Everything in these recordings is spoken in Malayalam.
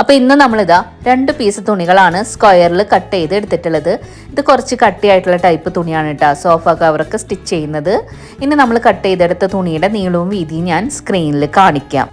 അപ്പോൾ ഇന്ന് നമ്മളിതാ രണ്ട് പീസ് തുണികളാണ് സ്ക്വയറിൽ കട്ട് ചെയ്ത് എടുത്തിട്ടുള്ളത്. ഇത് കുറച്ച് കട്ടിയായിട്ടുള്ള ടൈപ്പ് തുണിയാണ് കേട്ടോ. സോഫ കവറൊക്കെ സ്റ്റിച്ച് ചെയ്യുന്നത്. ഇനി നമ്മൾ കട്ട് ചെയ്തെടുത്ത തുണിയുടെ നീളവും വീതിയും ഞാൻ സ്ക്രീനിൽ കാണിക്കാം.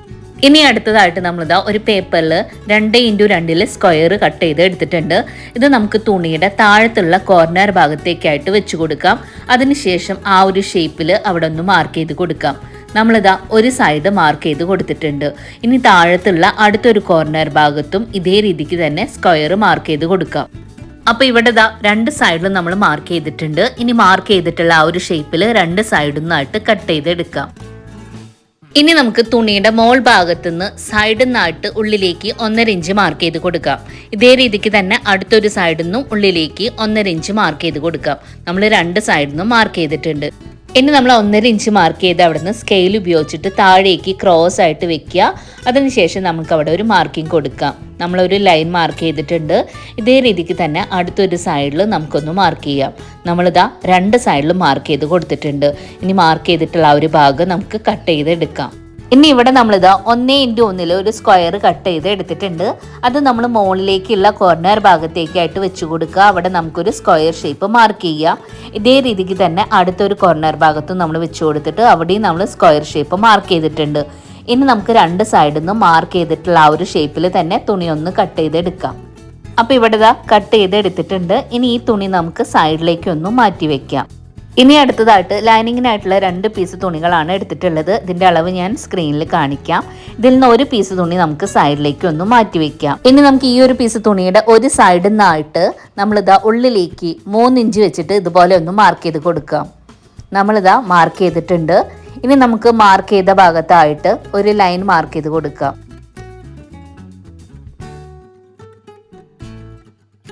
ഇനി അടുത്തതായിട്ട് നമ്മളിതാ ഒരു പേപ്പറിൽ രണ്ട് ഇന്റു രണ്ടിൽ സ്ക്വയർ കട്ട് ചെയ്ത് എടുത്തിട്ടുണ്ട്. ഇത് നമുക്ക് തുണിയുടെ താഴത്തുള്ള കോർണർ ഭാഗത്തേക്കായിട്ട് വെച്ച് കൊടുക്കാം. അതിനുശേഷം ആ ഒരു ഷേപ്പിൽ അവിടെ ഒന്ന് മാർക്ക് ചെയ്ത് കൊടുക്കാം. നമ്മളിതാ ഒരു സൈഡ് മാർക്ക് ചെയ്ത് കൊടുത്തിട്ടുണ്ട്. ഇനി താഴത്തുള്ള അടുത്തൊരു കോർണർ ഭാഗത്തും ഇതേ രീതിക്ക് തന്നെ സ്ക്വയർ മാർക്ക് ചെയ്ത് കൊടുക്കാം. അപ്പൊ ഇവിടെ ദാ രണ്ട് സൈഡിലും നമ്മൾ മാർക്ക് ചെയ്തിട്ടുണ്ട്. ഇനി മാർക്ക് ചെയ്തിട്ടുള്ള ആ ഒരു ഷേപ്പിൽ രണ്ട് സൈഡിൽ നിന്നായിട്ട് കട്ട് ചെയ്തെടുക്കാം. ഇനി നമുക്ക് തുണിയുടെ മോൾ ഭാഗത്തു നിന്ന് സൈഡിൽ നിന്നായിട്ട് ഉള്ളിലേക്ക് ഒന്നര ഇഞ്ച് മാർക്ക് ചെയ്ത് കൊടുക്കാം. ഇതേ രീതിക്ക് തന്നെ അടുത്തൊരു സൈഡിൽ നിന്നും ഉള്ളിലേക്ക് ഒന്നര ഇഞ്ച് മാർക്ക് ചെയ്ത് കൊടുക്കാം. നമ്മൾ രണ്ട് സൈഡിൽ നിന്നും മാർക്ക് ചെയ്തിട്ടുണ്ട്. ഇനി നമ്മൾ ഒന്നര ഇഞ്ച് മാർക്ക് ചെയ്ത് അവിടെ നിന്ന് സ്കെയിൽ ഉപയോഗിച്ചിട്ട് താഴേക്ക് ക്രോസ് ആയിട്ട് വെക്കുക. അതിനുശേഷം നമുക്ക് അവിടെ ഒരു മാർക്കിംഗ് കൊടുക്കാം. നമ്മളൊരു ലൈൻ മാർക്ക് ചെയ്തിട്ടുണ്ട്. ഇതേ രീതിക്ക് തന്നെ അടുത്തൊരു സൈഡിൽ നമുക്കൊന്ന് മാർക്ക് ചെയ്യാം. നമ്മളിതാ രണ്ട് സൈഡിലും മാർക്ക് ചെയ്ത് കൊടുത്തിട്ടുണ്ട്. ഇനി മാർക്ക് ചെയ്തിട്ടുള്ള ആ ഒരു ഭാഗം നമുക്ക് കട്ട് ചെയ്ത് എടുക്കാം ഇനി ഇവിടെ നമ്മളിത് ഒന്നേ ഇന്റു ഒന്നിൽ ഒരു സ്ക്വയർ കട്ട് ചെയ്ത് എടുത്തിട്ടുണ്ട്. അത് നമ്മൾ മുകളിലേക്കുള്ള കോർണർ ഭാഗത്തേക്കായിട്ട് വെച്ച് കൊടുക്കുക. അവിടെ നമുക്കൊരു സ്ക്വയർ ഷേപ്പ് മാർക്ക് ചെയ്യുക ഇതേ രീതിക്ക് തന്നെ അടുത്തൊരു കോർണർ ഭാഗത്തും നമ്മൾ വെച്ച് കൊടുത്തിട്ട് അവിടെയും നമ്മൾ സ്ക്വയർ ഷേപ്പ് മാർക്ക് ചെയ്തിട്ടുണ്ട്. ഇനി നമുക്ക് രണ്ട് സൈഡിൽ നിന്ന് മാർക്ക് ചെയ്തിട്ടുള്ള ആ ഒരു ഷേപ്പിൽ തന്നെ തുണി ഒന്ന് കട്ട് ചെയ്തെടുക്കാം അപ്പോൾ ഇവിടെ കട്ട് ചെയ്തെടുത്തിട്ടുണ്ട് ഇനി ഈ തുണി നമുക്ക് സൈഡിലേക്ക് ഒന്ന് മാറ്റി വെക്കാം. ഇനി അടുത്തതായിട്ട് ലൈനിങ്ങിനായിട്ടുള്ള രണ്ട് പീസ് തുണികളാണ് എടുത്തിട്ടുള്ളത്. ഇതിന്റെ അളവ് ഞാൻ സ്ക്രീനിൽ കാണിക്കാം. ഇതിൽ നിന്ന് ഒരു പീസ് തുണി നമുക്ക് സൈഡിലേക്ക് ഒന്ന് മാറ്റി വെക്കാം. ഇനി നമുക്ക് ഈ ഒരു പീസ് തുണിയുടെ ഒരു സൈഡിൽ നിന്നായിട്ട് നമ്മളിതാ ഉള്ളിലേക്ക് മൂന്നിഞ്ച് വെച്ചിട്ട് ഇതുപോലെ ഒന്ന് മാർക്ക് ചെയ്ത് കൊടുക്കാം. നമ്മളിതാ മാർക്ക് ചെയ്തിട്ടുണ്ട്. ഇനി നമുക്ക് മാർക്ക് ചെയ്ത ഭാഗത്തായിട്ട് ഒരു ലൈൻ മാർക്ക് ചെയ്ത് കൊടുക്കാം.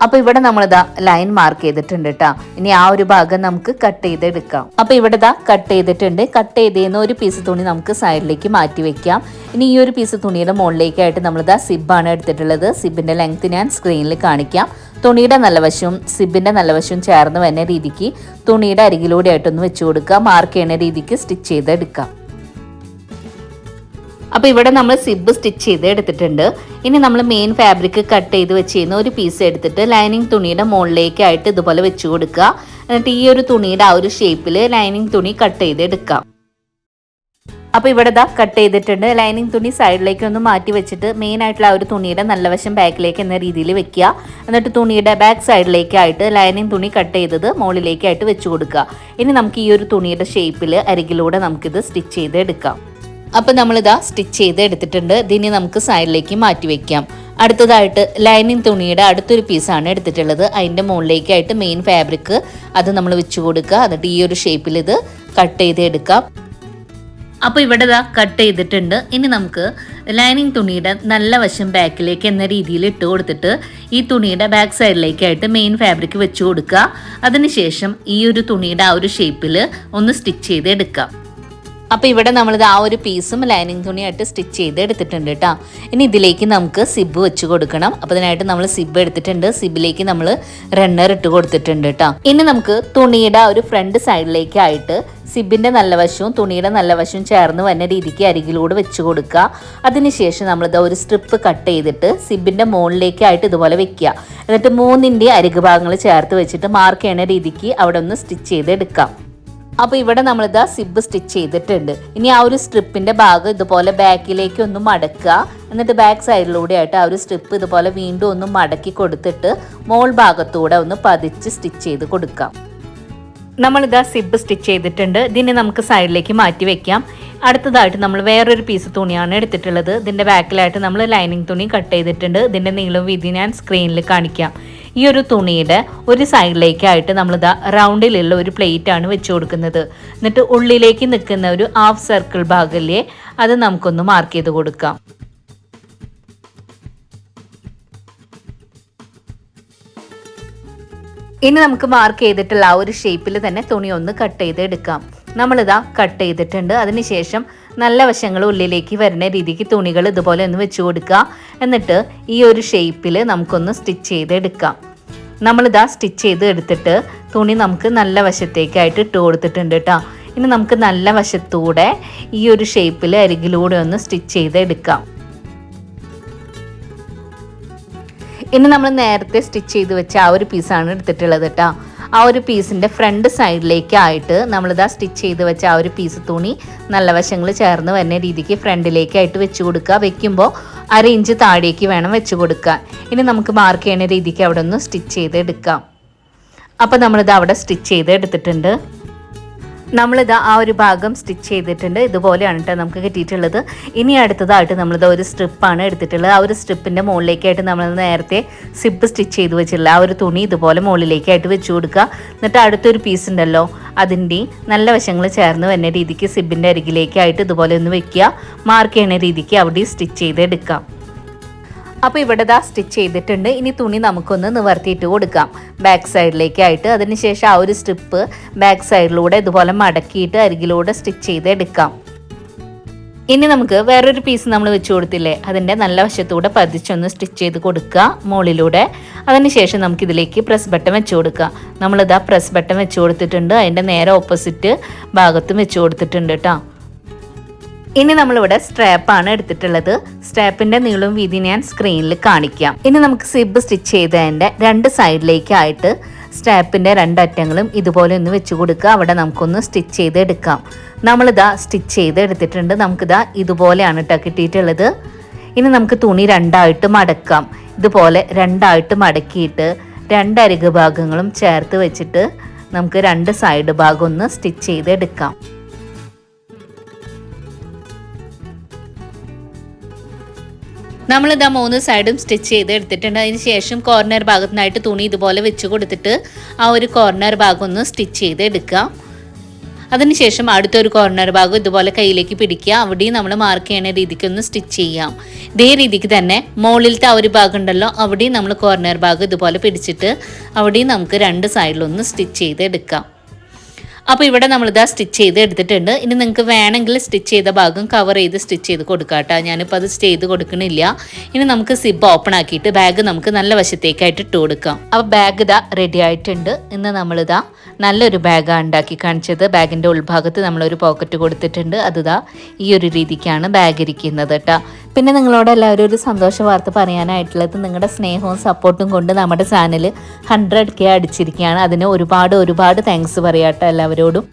അപ്പൊ ഇവിടെ നമ്മളിതാ ലൈൻ മാർക്ക് ചെയ്തിട്ടുണ്ട് കേട്ടോ ഇനി ആ ഒരു ഭാഗം നമുക്ക് കട്ട് ചെയ്തെടുക്കാം. അപ്പൊ ഇവിടെ ഇതാ കട്ട് ചെയ്തിട്ടുണ്ട്. കട്ട് ചെയ്തേന്ന് ഒരു പീസ് തുണി നമുക്ക് സൈഡിലേക്ക് മാറ്റി വെക്കാം. ഇനി ഈ ഒരു പീസ് തുണിയുടെ മുകളിലേക്കായിട്ട് നമ്മളിതാ സിബാണ് എടുത്തിട്ടുള്ളത്. സിബിന്റെ ലെങ്ത് ഞാൻ സ്ക്രീനിൽ കാണിക്കാം. തുണിയുടെ നല്ലവശവും സിബിന്റെ നല്ല വശവും ചേർന്ന് വരുന്ന രീതിക്ക് തുണിയുടെ അരികിലൂടെ ആയിട്ടൊന്ന് വെച്ചു കൊടുക്കുക മാർക്ക് ചെയ്യുന്ന രീതിക്ക് സ്റ്റിച്ച് ചെയ്തെടുക്കാം. അപ്പോൾ ഇവിടെ നമ്മൾ സിബ് സ്റ്റിച്ച് ചെയ്ത് എടുത്തിട്ടുണ്ട്. ഇനി നമ്മൾ മെയിൻ ഫാബ്രിക് കട്ട് ചെയ്ത് വെച്ചിരുന്ന ഒരു പീസ് എടുത്തിട്ട് ലൈനിങ് തുണിയുടെ മുകളിലേക്കായിട്ട് ഇതുപോലെ വെച്ച് കൊടുക്കുക. എന്നിട്ട് ഈ ഒരു തുണിയുടെ ആ ഒരു ഷേപ്പിൽ ലൈനിങ് തുണി കട്ട് ചെയ്ത് എടുക്കാം. അപ്പോൾ ഇവിടെ ഇതാ കട്ട് ചെയ്തിട്ടുണ്ട്. ലൈനിങ് തുണി സൈഡിലേക്ക് ഒന്ന് മാറ്റി വെച്ചിട്ട് മെയിൻ ആയിട്ടുള്ള ആ ഒരു തുണിയുടെ നല്ല വശം ബാക്കിലേക്ക് എന്ന രീതിയിൽ വെക്കുക. എന്നിട്ട് തുണിയുടെ ബാക്ക് സൈഡിലേക്കായിട്ട് ലൈനിങ് തുണി കട്ട് ചെയ്തത് മുകളിലേക്കായിട്ട് വെച്ച് കൊടുക്കുക. ഇനി നമുക്ക് ഈ ഒരു തുണിയുടെ ഷേപ്പിൽ അരികിലൂടെ നമുക്കിത് സ്റ്റിച്ച് ചെയ്ത് എടുക്കാം. അപ്പോൾ നമ്മളിതാ സ്റ്റിച്ച് ചെയ്ത് എടുത്തിട്ടുണ്ട്. ഇതിനി നമുക്ക് സൈഡിലേക്ക് മാറ്റി വെക്കാം. അടുത്തതായിട്ട് ലൈനിങ് തുണിയുടെ അടുത്തൊരു പീസാണ് എടുത്തിട്ടുള്ളത്. അതിന്റെ മുകളിലേക്കായിട്ട് മെയിൻ ഫാബ്രിക് അത് നമ്മൾ വെച്ച് കൊടുക്കുക. എന്നിട്ട് ഈ ഒരു ഷേപ്പിൽ ഇത് കട്ട് ചെയ്ത് എടുക്കാം. അപ്പോൾ ഇവിടെ ഇതാ കട്ട് ചെയ്തിട്ടുണ്ട്. ഇനി നമുക്ക് ലൈനിങ് തുണിയുടെ നല്ല വശം ബാക്കിലേക്ക് എന്ന രീതിയിൽ ഇട്ട് കൊടുത്തിട്ട് ഈ തുണിയുടെ ബാക്ക് സൈഡിലേക്കായിട്ട് മെയിൻ ഫാബ്രിക് വെച്ച് കൊടുക്കുക. അതിനുശേഷം ഈ ഒരു തുണിയുടെ ആ ഒരു ഷേപ്പിൽ ഒന്ന് സ്റ്റിച്ച് ചെയ്ത് എടുക്കാം. അപ്പോൾ ഇവിടെ നമ്മളിത് ആ ഒരു പീസും ലൈനിങ് തുണിയായിട്ട് സ്റ്റിച്ച് ചെയ്ത് എടുത്തിട്ടുണ്ട് കേട്ടോ ഇനി ഇതിലേക്ക് നമുക്ക് സിബ് വെച്ച് കൊടുക്കണം. അപ്പോൾ അതിനായിട്ട് നമ്മൾ സിബ് എടുത്തിട്ടുണ്ട്. സിബിലേക്ക് നമ്മൾ റണ്ണർ ഇട്ട് കൊടുത്തിട്ടുണ്ട് കേട്ടോ ഇനി നമുക്ക് തുണിയുടെ ആ ഒരു ഫ്രണ്ട് സൈഡിലേക്കായിട്ട് സിബിന്റെ നല്ല വശവും തുണിയുടെ നല്ല വശവും ചേർന്ന് വരുന്ന രീതിക്ക് അരികിലൂടെ വെച്ച് കൊടുക്കുക. അതിനുശേഷം നമ്മളിത് ഒരു സ്ട്രിപ്പ് കട്ട് ചെയ്തിട്ട് സിബിന്റെ മുകളിലേക്കായിട്ട് ഇതുപോലെ വെക്കുക. എന്നിട്ട് മൂന്നിന്റെ അരികു ഭാഗങ്ങൾ ചേർത്ത് വെച്ചിട്ട് മാർക്ക് ചെയ്യണ രീതിക്ക് അവിടെ ഒന്ന് സ്റ്റിച്ച് ചെയ്ത് എടുക്കാം. അപ്പോൾ ഇവിടെ നമ്മളിതാ സിബ് സ്റ്റിച്ച് ചെയ്തിട്ടുണ്ട്. ഇനി ആ ഒരു സ്ട്രിപ്പിന്റെ ഭാഗം ഇതുപോലെ ബാക്കിലേക്ക് ഒന്ന് മടക്കുക. എന്നിട്ട് ബാക്ക് സൈഡിലൂടെ ആയിട്ട് ആ ഒരു സ്ട്രിപ്പ് ഇതുപോലെ വീണ്ടും ഒന്ന് മടക്കി കൊടുത്തിട്ട് മോൾ ഭാഗത്തൂടെ ഒന്ന് പതിച്ച് സ്റ്റിച്ച് ചെയ്ത് കൊടുക്കാം. നമ്മളിതാ സിബ് സ്റ്റിച്ച് ചെയ്തിട്ടുണ്ട്. ഇതിനെ നമുക്ക് സൈഡിലേക്ക് മാറ്റി വെക്കാം. അടുത്തതായിട്ട് നമ്മൾ വേറൊരു പീസ് തുണിയാണ് എടുത്തിട്ടുള്ളത്. ഇതിന്റെ ബാക്കിലായിട്ട് നമ്മൾ ലൈനിങ് തുണി കട്ട് ചെയ്തിട്ടുണ്ട്. ഇതിന്റെ നീളവും വീതി ഞാൻ സ്ക്രീനിൽ കാണിക്കാം. ഈ ഒരു തുണിയുടെ ഒരു സൈഡിലേക്കായിട്ട് നമ്മളിതാ റൗണ്ടിലുള്ള ഒരു പ്ലേറ്റ് ആണ് വെച്ച് കൊടുക്കുന്നത്. എന്നിട്ട് ഉള്ളിലേക്ക് നിൽക്കുന്ന ഒരു ഹാഫ് സർക്കിൾ ഭാഗല്ലേ അത് നമുക്കൊന്ന് മാർക്ക് ചെയ്ത് കൊടുക്കാം. ഇനി നമുക്ക് മാർക്ക് ചെയ്തിട്ടുള്ള ആ ഒരു ഷേപ്പിൽ തന്നെ തുണി ഒന്ന് കട്ട് ചെയ്ത് എടുക്കാം നമ്മളിതാ കട്ട് ചെയ്തിട്ടുണ്ട്. അതിനുശേഷം നല്ല വശങ്ങൾ ഉള്ളിലേക്ക് വരുന്ന രീതിക്ക് തുണികൾ ഇതുപോലെ ഒന്ന് വെച്ച് കൊടുക്കുക. എന്നിട്ട് ഈ ഒരു ഷേപ്പിൽ നമുക്കൊന്ന് സ്റ്റിച്ച് ചെയ്ത് എടുക്കാം നമ്മളിതാ സ്റ്റിച്ച് ചെയ്ത് എടുത്തിട്ട് തുണി നമുക്ക് നല്ല വശത്തേക്കായിട്ട് ഇട്ട് കൊടുത്തിട്ടുണ്ട് കേട്ടോ ഇനി നമുക്ക് നല്ല വശത്തൂടെ ഈ ഒരു ഷേപ്പിൽ അരികിലൂടെ ഒന്ന് സ്റ്റിച്ച് ചെയ്ത് എടുക്കാം ഇനി നമ്മൾ നേരത്തെ സ്റ്റിച്ച് ചെയ്ത് വെച്ച ആ ഒരു പീസാണ് എടുത്തിട്ടുള്ളത് കേട്ടോ ആ ഒരു പീസിന്റെ ഫ്രണ്ട് സൈഡിലേക്കായിട്ട് നമ്മളിതാ സ്റ്റിച്ച് ചെയ്ത് വെച്ച ആ ഒരു പീസ് തുണി നല്ല വശങ്ങൾ ചേർന്ന് വരുന്ന രീതിക്ക് ഫ്രണ്ടിലേക്കായിട്ട് വെച്ച് കൊടുക്കുക. വെക്കുമ്പോൾ അര ഇഞ്ച് താഴേക്ക് വേണം വെച്ച് കൊടുക്കാൻ ഇനി നമുക്ക് മാർക്ക് ചെയ്യുന്ന രീതിക്ക് അവിടെ ഒന്ന് സ്റ്റിച്ച് ചെയ്ത് എടുക്കാം അപ്പോൾ നമ്മളിത് അവിടെ സ്റ്റിച്ച് ചെയ്ത് എടുത്തിട്ടുണ്ട് നമ്മളിത് ആ ഒരു ഭാഗം സ്റ്റിച്ച് ചെയ്തിട്ടുണ്ട്. ഇതുപോലെയാണ് കേട്ടോ നമുക്ക് കിട്ടിയിട്ടുള്ളത്. ഇനി അടുത്തതായിട്ട് നമ്മളിത് ഒരു സ്ട്രിപ്പാണ് എടുത്തിട്ടുള്ളത്. ആ ഒരു സ്ട്രിപ്പിന്റെ മുകളിലേക്കായിട്ട് നമ്മൾ നേരത്തെ സിപ്പ് സ്റ്റിച്ച് ചെയ്ത് വെച്ചിട്ടുള്ള ആ ഒരു തുണി ഇതുപോലെ മുകളിലേക്കായിട്ട് വെച്ച് കൊടുക്കുക. എന്നിട്ട് അടുത്തൊരു പീസ് ഉണ്ടല്ലോ അതിന്റെ നല്ല വശങ്ങൾ ചേർന്ന് വരുന്ന രീതിക്ക് സിബിന്റെ അരികിലേക്കായിട്ട് ഇതുപോലെ ഒന്ന് വെക്കുക. മാർക്ക് ചെയ്യുന്ന രീതിക്ക് അവിടെ സ്റ്റിച്ച് ചെയ്ത് എടുക്കാം. അപ്പോൾ ഇവിടെ ദാ സ്റ്റിച്ച് ചെയ്തിട്ടുണ്ട്. ഇനി തുണി നമുക്കൊന്ന് നിവർത്തിയിട്ട് കൊടുക്കാം. ബാക്ക് സൈഡിലേക്കായിട്ട് അതിനുശേഷം ആ ഒരു സ്ട്രിപ്പ് ബാക്ക് സൈഡിലൂടെ ഇതുപോലെ മടക്കിയിട്ട് അരികിലൂടെ സ്റ്റിച്ച് ചെയ്ത് എടുക്കാം ഇനി നമുക്ക് വേറൊരു പീസ് നമ്മൾ വെച്ച് കൊടുത്തില്ലേ? അതിന്റെ നല്ല വശത്തൂടെ പതിച്ചൊന്ന് സ്റ്റിച്ച് ചെയ്ത് കൊടുക്കുക. മുകളിലൂടെ. അതിനുശേഷം നമുക്കിതിലേക്ക് പ്രസ് ബട്ടൺ വെച്ച് കൊടുക്കുക നമ്മളിതാ പ്രസ് ബട്ടൺ വെച്ച് കൊടുത്തിട്ടുണ്ട്. അതിന്റെ നേരെ ഓപ്പോസിറ്റ് ഭാഗത്തും വെച്ച് കൊടുത്തിട്ടുണ്ട് കേട്ടോ ഇനി നമ്മളിവിടെ സ്ട്രാപ്പാണ് എടുത്തിട്ടുള്ളത്. സ്ട്രാപ്പിന്റെ നീളവും വീതി ഞാൻ സ്ക്രീനിൽ കാണിക്കാം. ഇനി നമുക്ക് സിബ് സ്റ്റിച്ച് ചെയ്തതിന്റെ രണ്ട് സൈഡിലേക്കായിട്ട് സ്ട്രാപ്പിന്റെ രണ്ടറ്റങ്ങളും ഇതുപോലെ ഒന്ന് വെച്ച് കൊടുക്കുക. അവിടെ നമുക്കൊന്ന് സ്റ്റിച്ച് ചെയ്ത് എടുക്കാം. നമ്മളിതാ സ്റ്റിച്ച് ചെയ്ത് എടുത്തിട്ടുണ്ട്. നമുക്കിതാ ഇതുപോലെയാണ് കേട്ടോ കിട്ടിയിട്ടുള്ളത്. ഇനി നമുക്ക് തുണി രണ്ടായിട്ട് മടക്കാം. ഇതുപോലെ രണ്ടായിട്ട് മടക്കിയിട്ട് രണ്ട് അരിക് ഭാഗങ്ങളും ചേർത്ത് വെച്ചിട്ട് നമുക്ക് രണ്ട് സൈഡ് ഭാഗം ഒന്ന് സ്റ്റിച്ച് ചെയ്ത് എടുക്കാം. നമ്മളിതാ മൂന്ന് സൈഡും സ്റ്റിച്ച് ചെയ്ത് എടുത്തിട്ടുണ്ട്. അതിന് ശേഷം കോർണർ ഭാഗത്തിനായിട്ട് തുണി ഇതുപോലെ വെച്ച് കൊടുത്തിട്ട് ആ ഒരു കോർണർ ഭാഗം ഒന്ന് സ്റ്റിച്ച് ചെയ്ത് എടുക്കുക. അതിനുശേഷം അടുത്തൊരു കോർണർ ഭാഗം ഇതുപോലെ കയ്യിലേക്ക് പിടിക്കുക. അവിടെയും നമ്മൾ മാർക്ക് ചെയ്യുന്ന രീതിക്ക് ഒന്ന് സ്റ്റിച്ച് ചെയ്യാം. ഇതേ രീതിക്ക് തന്നെ മുകളിലത്തെ ആ ഒരു ഭാഗം ഉണ്ടല്ലോ അവിടെയും നമ്മൾ കോർണർ ഭാഗം ഇതുപോലെ പിടിച്ചിട്ട് അവിടെയും നമുക്ക് രണ്ട് സൈഡിലൊന്ന് സ്റ്റിച്ച് ചെയ്ത് എടുക്കാം. അപ്പോൾ ഇവിടെ നമ്മൾ നമ്മളിതാ സ്റ്റിച്ച് ചെയ്ത് എടുത്തിട്ടുണ്ട്. ഇനി നിങ്ങൾക്ക് വേണമെങ്കിൽ സ്റ്റിച്ച് ചെയ്ത ഭാഗം കവർ ചെയ്ത് സ്റ്റിച്ച് ചെയ്ത് കൊടുക്കാം കേട്ടോ. ഞാനിപ്പോൾ അത് ചെയ്ത് കൊടുക്കണില്ല. ഇനി നമുക്ക് സിബ് ഓപ്പൺ ആക്കിയിട്ട് ബാഗ് നമുക്ക് നല്ല വശത്തേക്കായിട്ട് ഇട്ട് കൊടുക്കാം. അപ്പോൾ ബാഗ് ഇതാ റെഡി ആയിട്ടുണ്ട്. ഇന്ന് നമ്മളിതാ നല്ലൊരു ബാഗാണ് ഉണ്ടാക്കി കാണിച്ചത്. ബാഗിന്റെ ഉൾഭാഗത്ത് നമ്മളൊരു പോക്കറ്റ് കൊടുത്തിട്ടുണ്ട്. അതിതാ ഈ ഒരു രീതിക്കാണ് ബാഗ് ഇരിക്കുന്നത് കേട്ടോ. പിന്നെ നിങ്ങളോട് എല്ലാവരും ഒരു സന്തോഷ വാർത്ത പറയാനായിട്ടുള്ളത് നിങ്ങളുടെ സ്നേഹവും സപ്പോർട്ടും കൊണ്ട് നമ്മുടെ ചാനൽ ഹൺഡ്രഡ് കെ അടിച്ചിരിക്കുകയാണ്. അതിന് ഒരുപാട് ഒരുപാട് താങ്ക്സ് പറയാട്ടോ എല്ലാവരോടും.